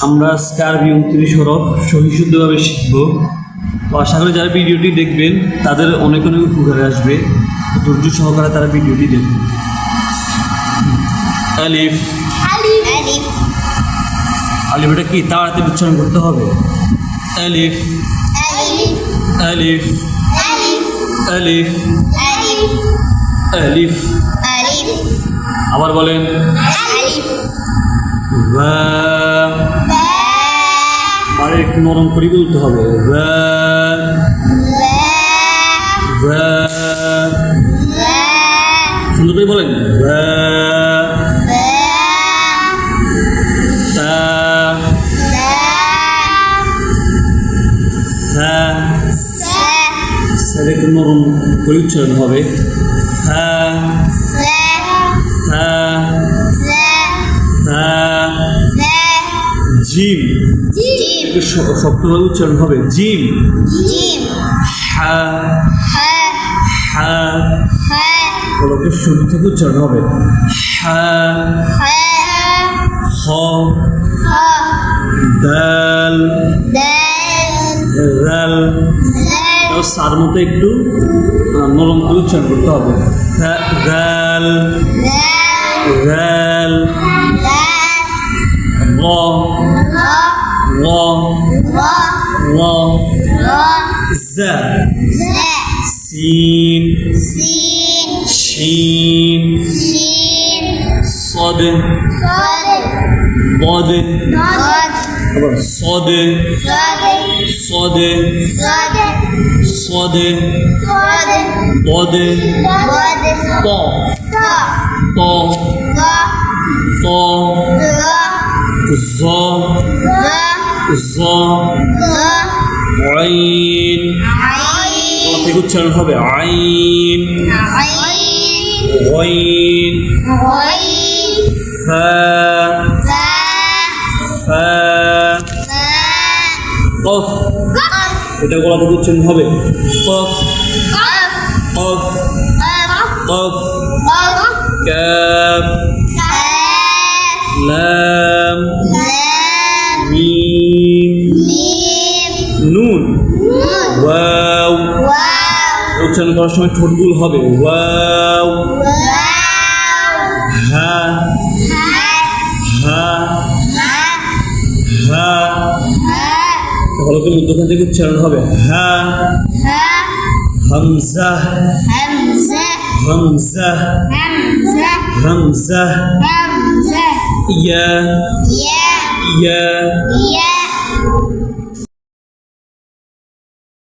আমরা আজকে আরবি উনত্রিশ হরফ সহিশুদ্ধভাবে শিখব। তো আশা করি যারা ভিডিওটি দেখবেন তাদের অনেক অনেক উপকারে আসবে। ধৈর্য সহকারে তারা ভিডিওটি দেখবেন আলিফ। আলিফ। এটা কি? তাড়াতাড়ি উচ্চারণ করতে হবে। আলিফ। আলিফ। আলিফ। আলিফ। আবার বলেন। আলিফ। একটু নরম করে বলতে হবে সুন্দর করে বলেন একটু নরম করে উচ্চারণ হবে হ্যাঁ হ্যাঁ হ্যাঁ জিম জিম শ- শক্তভাবে উচ্চারণ হবে জিম। হা শুরু থেকে উচ্চারণ হবে হা। খ দাল। রাল। সার মতো একটু নরম করে উচ্চারণ করতে হবে। রাল। Lo. Lo. Lo. Lo. Z. Z. Sin. Sin. Şin. Şin. Sad. Sad. Bod. Bod. Sad. Sad. Sad. Sad. Sad. Sad. Bod. Bod. To. To. To. To. To. Zo. Zo. عين গলা থেকে উচ্চারণ হবে আইন غين فا فا قف এটা গলা থেকে উচ্চারণ হবে قف قف قف كاف لام ميم উচ্চারণ করার সময় ঠোঁটগুলো হবে। ওয়াও। হা। হা। হা। ভালো করে মধ্যখান থেকে উচ্চারণ হবে। হা। হামজা। হামজা। হামজা। ইয়া। ইয়া।